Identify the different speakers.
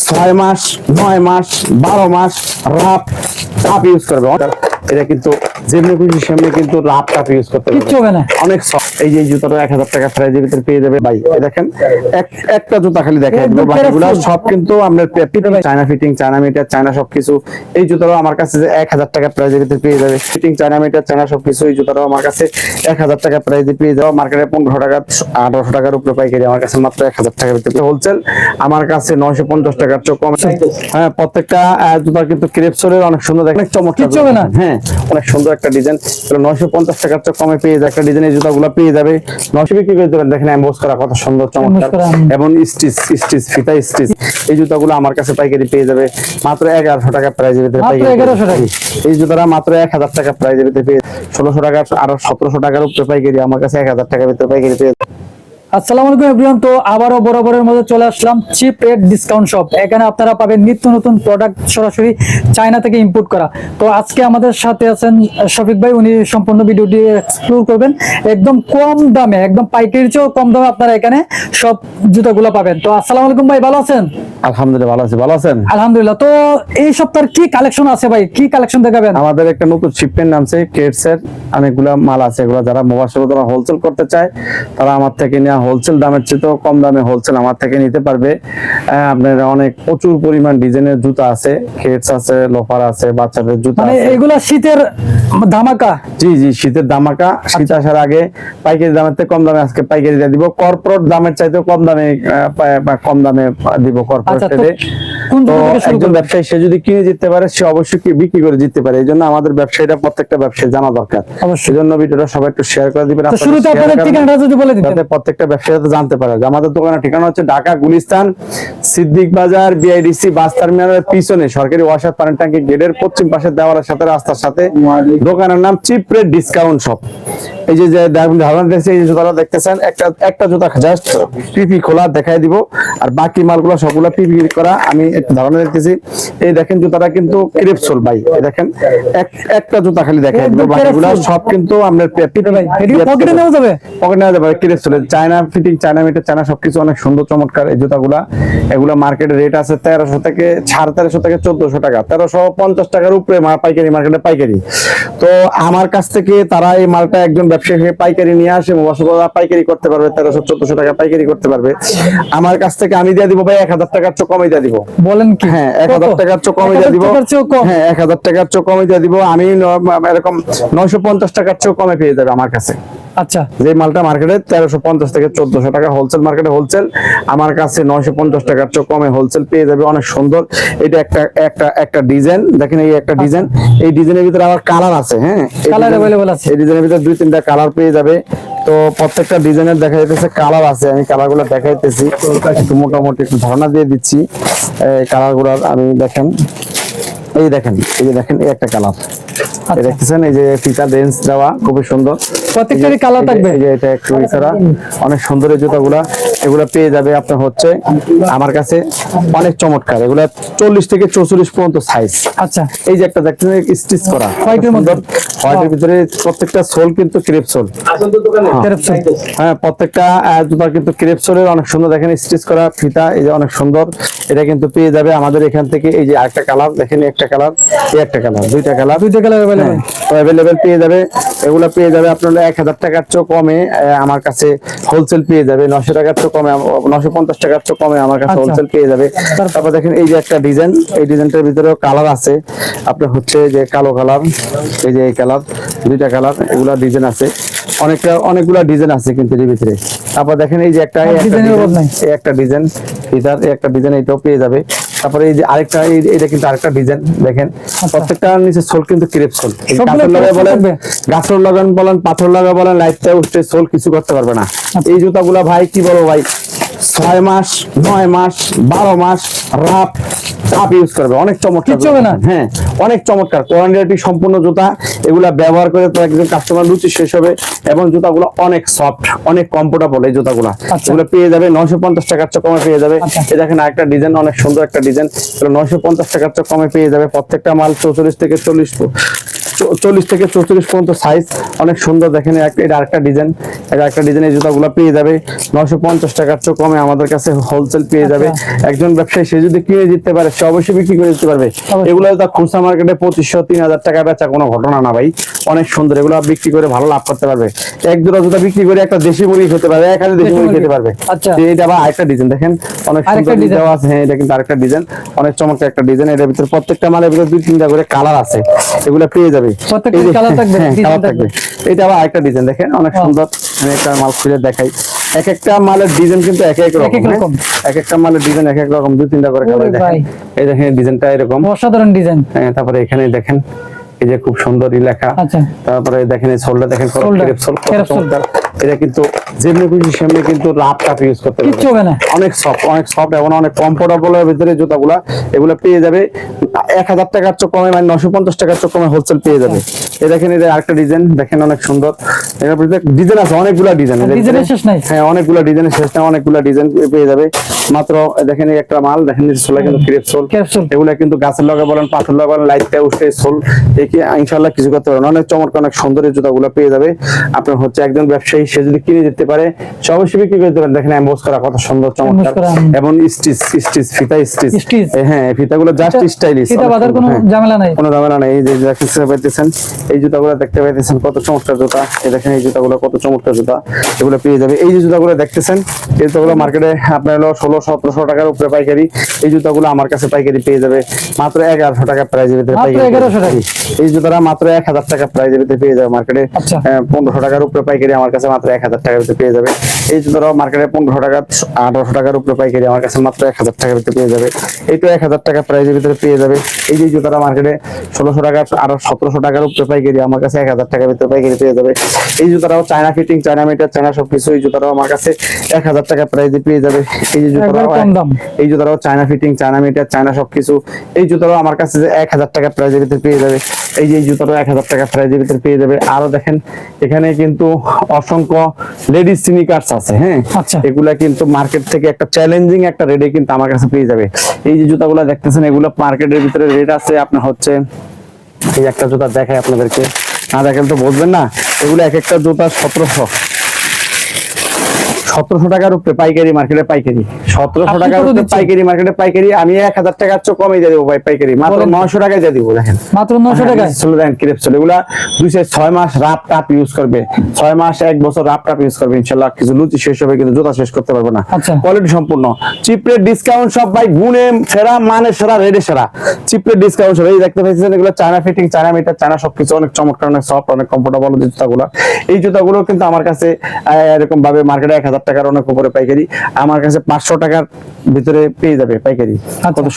Speaker 1: ছয় মাস নয় মাস বারো মাস রাফ টাপ ইউজ করবে এটা কিন্তু যেমনি খুশি সেমনি কিন্তু রাফ টাপ ইউজ করতে পারবে
Speaker 2: না
Speaker 1: অনেক। এই যে জুতাটা এক হাজার টাকা প্রাইজের ভিতরে পেয়ে যাবে। ভাই দেখেন একটা জুতা খালি দেখা যাবে বাকিগুলো সব কিন্তু আপনার China fitting China meter China সবকিছু। এই জুতাটাও আমার কাছে যে এক হাজার টাকা প্রাইজের ভিতরে পেয়ে যাবে। ফিটিং চায়না মিটার চায়না সবকিছু এই জুতাটাও আমার কাছে এক হাজার টাকা প্রাইজে পেয়ে যাবে। মার্কেটে পনেরোশো টাকা আঠারোশো টাকার উপরে পাইকারি আমার কাছে মাত্র এক হাজার টাকার ভিতরে। হোলসেল আমার কাছে নয়শো পঞ্চাশ টাকার চোখ কম হ্যাঁ প্রত্যেকটা জুতা কিন্তু ক্রেপসোলের অনেক সুন্দর দেখেন, অনেক চমৎকার। হ্যাঁ অনেক সুন্দর একটা ডিজাইন নয়শো পঞ্চাশ টাকার চোখ কমে পেয়ে যাবে একটা ডিজাইনের জুতাগুলো পেয়ে যাবে। নশো বিক্রি করে দেবেন। দেখেন এম্বোস করা কত সুন্দর চমৎকার। এবং স্টিচ স্টিচ ফিতা স্টিচ এই জুতাগুলো আমার কাছে পাইকারি পেয়ে যাবে। মাত্র এগারোশো টাকা প্রাইজের ভিতরে পাইকারি
Speaker 2: 1100 টাকা।
Speaker 1: এই জুতাটা মাত্র এক হাজার টাকা প্রাইজের ভিতরে পেয়ে ষোলোশো টাকা আরও সতেরোশো টাকার উপরে পাইকারি আমার কাছে এক হাজার টাকার ভিতরে পাইকারি পেয়ে যাবে।
Speaker 2: আসসালামু আলাইকুম এভরিওয়ান। তো আবারও বরাবরের মধ্যে চলে আসলাম চিপ রেট ডিসকাউন্ট শপ এখানে আপনারা পাবেন নিত্য নতুন প্রোডাক্ট সরাসরি চায়না থেকে ইম্পোর্ট করা। তো আজকে আমাদের সাথে আছেন শফিক ভাই উনি সম্পূর্ণ ভিডিওটি এক্সপ্লোর করবেন। একদম কম দামে একদম পাইকারি চেয়েও কম দামে আপনারা এখানে সব জুতাগুলো পাবেন। তো আসসালামু আলাইকুম ভাই ভালো আছেন?
Speaker 1: আলহামদুলিল্লাহ ভালো আছি। ভালো আছেন?
Speaker 2: আলহামদুলিল্লাহ। তো এই সপ্তাহের কি কালেকশন আছে ভাই? কি কালেকশন দেখাবেন?
Speaker 1: আমাদের একটা নতুন শিপমেন্ট নামছে কেটস এর। অনেকগুলা মাল আছে। এগুলো যারা মোবাইল তারা হোলসেল করতে চায় তারা আমার থেকে নেওয়া হোলসেল দামের চেয়ে তো কম দামে হোলসেল আমার থেকে নিতে পারবে। আপনার অনেক প্রচুর পরিমাণ ডিজাইনের জুতা আছে কেটস আছে লোফার আছে বাচ্চাদের জুতা
Speaker 2: মানে এগুলা শীতের ধামাকা?
Speaker 1: জি জি শীতের ধামাকা। শীত আসার আগে পাইকারি দামের থেকে কম দামে আজকে পাইকারি দিয়ে দিব। কর্পোরেট দামের চাইতে কম দামে কম দামে দিব কর্পোরেট একজন? ব্যবসায়ী সে যদি কিনে জিততে পারে সে অবশ্যই বিক্রি করে জিততে পারে? এই জন্য আমাদের ব্যবসায়ীটা প্রত্যেকটা ব্যবসায়ী জানা দরকার। সেই জন্য ভিডিওটা সবাই একটু শেয়ার করে দিবেন।
Speaker 2: শুরুতে আপনাদের ঠিকানাটা যদি বলে দিতেন।
Speaker 1: যাতে প্রত্যেকটা ব্যবসায়ী জানতে পারে। যে আমাদের দোকানের ঠিকানা হচ্ছে ঢাকা গুলিস্তান সিদ্দিক বাজার বিআইডিসি বাস টার্মিনালের পিছনে সরকারি ওয়াসার পানির ট্যাঙ্কি গেটের পশ্চিম পাশের দেওয়ালের সাথে রাস্তার সাথে। দোকানের নাম চিপ রেট ডিসকাউন্ট শপ এই যে ধারণা দেখছি এই জুতাটা দেখতেছেন একটা একটা জুতা জাস্ট পিপি খোলা দেখাই দিব আর বাকি মালগুলো সবগুলো পিপি করা আমি একটু ধারণা দেখতেছি এই দেখেন জুতাটা কিন্তু ক্রিপসোল ভাই এই দেখেন একটা জুতা খালি দেখাই দিব বাকিগুলো সব কিন্তু আপনার
Speaker 2: পকেটে নেওয়া যাবে?
Speaker 1: পকেট নেওয়া যাবে কিরে চলে China fitting China meter China সবকিছু অনেক সুন্দর চমৎকার এই জুতাগুলা। এগুলা মার্কেটে রেট আছে তেরোশো থেকে সাড়ে তেরোশো থেকে চোদ্দশো টাকা। তেরোশো পঞ্চাশ টাকার উপরে পাইকারি মার্কেটে পাইকারি। তো আমার কাছ থেকে তারা এই মালটা একজন ব্যবসায়ী পাইকারি নিয়ে আসে মোবাসা পাইকারি করতে পারবে তেরোশো চোদ্দশো টাকা পাইকারি করতে পারবে। আমার কাছ থেকে আমি দিয়ে দিব ভাই এক হাজার টাকার চো কমে দিয়ে দিব।
Speaker 2: বলেন কি?
Speaker 1: হ্যাঁ এক হাজার টাকার চো কমে দিয়ে
Speaker 2: 1000
Speaker 1: দিব? হ্যাঁ এক হাজার টাকার চোখ কমে দিয়ে দিব। আমি এরকম নয়শো পঞ্চাশ টাকার চোখ কমে পেয়ে যাবে আমার কাছে।
Speaker 2: আচ্ছা।
Speaker 1: যে মালটা মার্কেটে তেরোশো পঞ্চাশ থেকে চোদ্দশো টাকা হোলসেল মার্কেটে হোলসেল আমার কাছে নয়শো পঞ্চাশ টাকার চোখ কমে হোলসেল পেয়ে যাবে অনেক সুন্দর। এটা একটা একটা একটা ডিজাইন দেখেন এই একটা ডিজাইন এই ডিজাইনের ভিতরে আবার কালার আছে হ্যাঁ? কালার
Speaker 2: available আছে।
Speaker 1: এই ডিজাইনের ভিতরে দুই তিনটা কালার পেয়ে যাবে। তো প্রত্যেকটা ডিজাইনের দেখা যাইতেছে কালার আছে আমি কালারগুলো দেখাইতেছি। একটু মোটামুটি একটু ধারণা দিয়ে দিচ্ছি। কালারগুলার আমি দেখেন। এই দেখেন এই যে দেখেন এই একটা কালার এই দেখতেছেন এই যে ফিতা রেঞ্জ দেওয়া খুবই সুন্দর।
Speaker 2: প্রত্যেকটারই
Speaker 1: যে-
Speaker 2: থাকবে?
Speaker 1: এই যে এটা একটু এছাড়া অনেক সুন্দর এই জুতাগুলা। এগুলা পেয়ে যাবে আপনার হচ্ছে আমার কাছে অনেক চমৎকার। এগুলা চল্লিশ থেকে চৌচল্লিশ পর্যন্ত সাইজ
Speaker 2: আচ্ছা।
Speaker 1: এই যে একটা দেখছেন স্টিচ করা।
Speaker 2: এর মধ্যে?
Speaker 1: হোয়াইটের ভিতরে প্রত্যেকটা সোল কিন্তু ক্রেপ সোল
Speaker 2: Crepsol।
Speaker 1: হ্যাঁ। প্রত্যেকটা জুতা কিন্তু ক্রেপসোলের অনেক সুন্দর দেখেন স্টিচ করা ফিতা এই যে অনেক সুন্দর। এটা কিন্তু পেয়ে যাবে আমাদের এখান থেকে। এই যে আরেকটা কালার দেখেন এই একটা কালার এই একটা কালার দুইটা কালার
Speaker 2: দুইটা কালার অ্যাভেলেবল
Speaker 1: অ্যাভেলেবেল পেয়ে যাবে এগুলো পেয়ে যাবে আপনার এক হাজার টাকার চেয়ে কমে আমার কাছে হোলসেল পেয়ে যাবে নশো টাকার চেয়ে কমে নশো পঞ্চাশ টাকার চেয়ে কমে আমার কাছে
Speaker 2: আচ্ছা।
Speaker 1: হোলসেল পেয়ে যাবে। তারপর দেখেন এই যে একটা ডিজাইন এই ডিজাইনটার ভিতরেও কালার আছে। আপনার হচ্ছে যে কালো কালার এই যে এই কালার দুইটা কালার এগুলা ডিজাইন আছে। অনেকটা অনেকগুলা ডিজাইন আছে কিন্তু এর ভিতরে। তারপর দেখেন এই যে একটা এই একটা ডিজাইন একটা ডিজাইন এটাও পেয়ে যাবে। তারপরে এই যে আরেকটা এটা কিন্তু আরেকটা ডিজাইন দেখেন। প্রত্যেকটা নিচে সোল কিন্তু ক্রেপ সোল। বলেন গাছর লাগান বলেন পাথর লাগা বলেন লাইটটা উঠতে সোল কিছু করতে পারবে না।
Speaker 2: এই
Speaker 1: এই জুতাগুলা ভাই কি বলব ভাই? ছয় মাস নয় মাস বারো মাস রাপ টাপ ইউজ করবে অনেক চমৎকার
Speaker 2: কিচ্ছু না?
Speaker 1: হ্যাঁ অনেক চমৎকার কোয়ালিটি সম্পূর্ণ জুতা এগুলা ব্যবহার করে একজন কাস্টমার রুচি শেষ হবে এবং জুতাগুলো অনেক সফট অনেক কমফোর্টেবল এই জুতাগুলো
Speaker 2: আচ্ছা।
Speaker 1: এগুলো পেয়ে যাবে নয়শো পঞ্চাশ টাকার চেয়ে কমে পেয়ে যাবে
Speaker 2: আচ্ছা।
Speaker 1: এই দেখেন আরেকটা ডিজাইন অনেক সুন্দর একটা ডিজাইন নয়শো পঞ্চাশ টাকার চেয়ে কমে পেয়ে যাবে প্রত্যেকটা মাল চৌচল্লিশ থেকে চল্লিশ চল্লিশ থেকে চৌচল্লিশ পর্যন্ত সাইজ অনেক সুন্দর দেখেন। এটা আরেকটা ডিজাইন এটা একটা ডিজাইন এই জুতাগুলো পেয়ে যাবে। নশো পঞ্চাশ টাকার চেয়ে কমে আমাদের কাছে হোলসেল পেয়ে যাবে। একজন ব্যবসায়ী সে যদি কিনে দিতে পারে সে অবশ্যই বিক্রি করে দিতে পারবে। এগুলো তো খুচরা মার্কেটে পঁচিশশো তিন হাজার টাকা বেচা কোনো ঘটনা না ভাই। অনেক সুন্দর এগুলো বিক্রি করে ভালো লাভ করতে পারবে। এক দুটো জুতা বিক্রি করে একটা দেশি মুরগি খেতে পারবে এক হাজার দেশি মুরগি। খেতে পারবে।
Speaker 2: আচ্ছা।
Speaker 1: এটা আবার আরেকটা ডিজাইন দেখেন? অনেক সুন্দর। দেওয়া আছে। হ্যাঁ এটা কিন্তু আরেকটা ডিজাইন অনেক চমৎকার একটা ডিজাইন এটার ভিতরে প্রত্যেকটা মালের ভিতরে দুই তিনটা করে কালার আছে। এগুলো পেয়ে যাবে।
Speaker 2: প্রত্যেকটা থাকবে,
Speaker 1: হ্যাঁ, থাকবে। এটা আবার আরেকটা ডিজাইন দেখেন অনেক সুন্দর। আমি একটা মাল খুলে দেখাই। এক একটা মালের ডিজাইন কিন্তু এক এক রকম
Speaker 2: এক
Speaker 1: হ্যাঁ? এক একটা মালের ডিজাইন এক এক রকম দুই তিনটা করে কালার দেখেন। এই দেখেন ডিজাইনটা এরকম।
Speaker 2: অসাধারণ ডিজাইন
Speaker 1: হ্যাঁ, তারপরে এখানে দেখেন। এই যে খুব সুন্দরই লেখা।
Speaker 2: আচ্ছা।
Speaker 1: তারপরে দেখেন এই সোলটা দেখেন। এটা কিন্তু যেমনি খুশি সেমনি কিন্তু ইউজ করতে পারবে
Speaker 2: হবে না।
Speaker 1: অনেক সফট অনেক সফট এবং অনেক কমফোর্টেবল এর ভিতরে জুতাগুলা এগুলো পেয়ে যাবে। এক হাজার টাকার চোখ কমে মানে নশো পঞ্চাশ টাকার চোখ কমে হোলসেল পেয়ে যাবে। এই দেখেন এটা আরেকটা ডিজাইন দেখেন অনেক সুন্দর। এর ডিজাইন আছে অনেকগুলা ডিজাইন
Speaker 2: ডিজাইনের শেষ নাই।
Speaker 1: হ্যাঁ অনেকগুলা ডিজাইনের শেষ না অনেকগুলা ডিজাইন পেয়ে যাবে। মাত্র দেখেন এই একটা মাল দেখেন সোলা কিন্তু ক্রেপ সোল এগুলা কিন্তু গাছের লগে বলেন পাথর লগে বলেন লাইটটা উঠে সোল একে ইনশাল্লাহ কিছু করতে পারেন অনেক চমৎকার অনেক সুন্দর এই জুতাগুলো পেয়ে যাবে। আপনার হচ্ছে একজন ব্যবসায়ী সে যদি কিনে দিতে পারে সে অবশ্যই বিক্রি করতে পারেন দেখেন এমবোস করা কত সুন্দর চমৎকার। এবং স্টিচ স্টিচ ফিতা স্টিচ। হ্যাঁ এই ফিতাগুলো জাস্ট স্টাইলিশ
Speaker 2: এটা বাজার কোনো ঝামেলা নাই।
Speaker 1: কোনো ঝামেলা নেই। এই যে দেখতে পাইতেছেন এই জুতাগুলো দেখতে পাইতেছেন কত চমৎকার জুতা। এই দেখেন এই জুতাগুলো কত চমৎকার জুতা। এগুলো পেয়ে যাবে। এই যে জুতাগুলো দেখতেছেন এই জুতাগুলো মার্কেটে আপনার হলো ষোলো সতেরোশো টাকার উপরে পাইকারি। এই জুতাগুলো আমার কাছে পাইকারি পেয়ে যাবে। মাত্র এগারোশো টাকা প্রাইজের ভিতরে পাইকারি
Speaker 2: 1100 টাকা।
Speaker 1: এই জুতাটা মাত্র এক হাজার টাকা প্রাইজের ভিতরে পেয়ে যাবে মার্কেটে
Speaker 2: আচ্ছা।
Speaker 1: পনেরোশো টাকার উপরে পাইকারি আমার কাছে মাত্র এক হাজার টাকার ভিতরে পেয়ে যাবে। এই জুতাটাও মার্কেটে পনেরোশো টাকা আঠারোশো টাকার উপরে পাইকারি আমার কাছে মাত্র এক হাজার টাকার ভিতরে পেয়ে যাবে। এইটা এক হাজার টাকা প্রাইজের ভিতরে পেয়ে যাবে। এই যে জুতাটা মার্কেটে ষোলোশো টাকা আরও সতেরোশো টাকার উপরে পাইকারি আমার কাছে এক হাজার টাকার ভিতরে পাইকারি পেয়ে যাবে। এই জুতাটাও China fitting China meter China সবকিছু এই জুতাটাও আমার কাছে এক হাজার টাকা প্রাইজে পেয়ে যাবে। এই যে জুতাটাও। এই জুতাটাও China fitting China meter China সবকিছু। এই জুতাটাও আমার কাছে যে এক হাজার টাকা প্রাইজের ভিতরে পেয়ে যাবে। এই যে জুতাটা এক হাজার টাকা প্রাইজের ভিতরে পেয়ে যাবে। আরও দেখেন এখানে কিন্তু অসংখ্য লেডিস সিনিকার্স আছে হ্যাঁ?
Speaker 2: আচ্ছা।
Speaker 1: এগুলা কিন্তু মার্কেট থেকে একটা চ্যালেঞ্জিং একটা রেটে কিন্তু আমার কাছে পেয়ে যাবে। এই যে জুতাগুলো দেখতেছেন এগুলো মার্কেটের ভিতরে রেট আছে। আপনার হচ্ছে এই একটা জুতা দেখায় আপনাদেরকে। না দেখেন তো বুঝবেন না? এগুলো এক একটা জুতা সতেরোশো। সতেরোশো টাকার উপরে পাইকারি মার্কেটে পাইকারি। সতেরোশো টাকার উপরে পাইকারি মার্কেটে পাইকারি আমি এক হাজার টাকার চেয়ে কমে দিয়ে দেবো ভাই পাইকারি। মাত্র নশো টাকায় দিয়ে দিব দেখেন।
Speaker 2: মাত্র নশো টাকায়?
Speaker 1: চলে দেন ক্রেপ চলে এগুলা দুই ছয় মাস রাপ টাপ ইউজ করবে। ছয় মাস এক বছর রাপ টাপ ইউজ করবে ইনশাল্লাহ। কিছু লুচি শেষ হবে কিন্তু জুতা শেষ করতে পারবে না।
Speaker 2: আচ্ছা।
Speaker 1: কোয়ালিটি সম্পূর্ণ। চিপ রেট ডিসকাউন্ট সব ভাই গুণে সেরা মানে সেরা রেডে সেরা। চিপ রেট ডিসকাউন্ট সব এই দেখতে পাচ্ছেন এগুলো China fitting China meter China সবকিছু অনেক চমৎকার অনেক সফট অনেক কমফোর্টেবল জুতাগুলো। এই জুতাগুলো কিন্তু আমার কাছে এরকম ভাবে মার্কেটে এক হাজার টাকার অনেক উপরে পাইকারি আমার কাছে পাঁচশো টাকার ভিতরে পেয়ে যাবে পাইকারি
Speaker 2: আচ্ছা।
Speaker 1: কত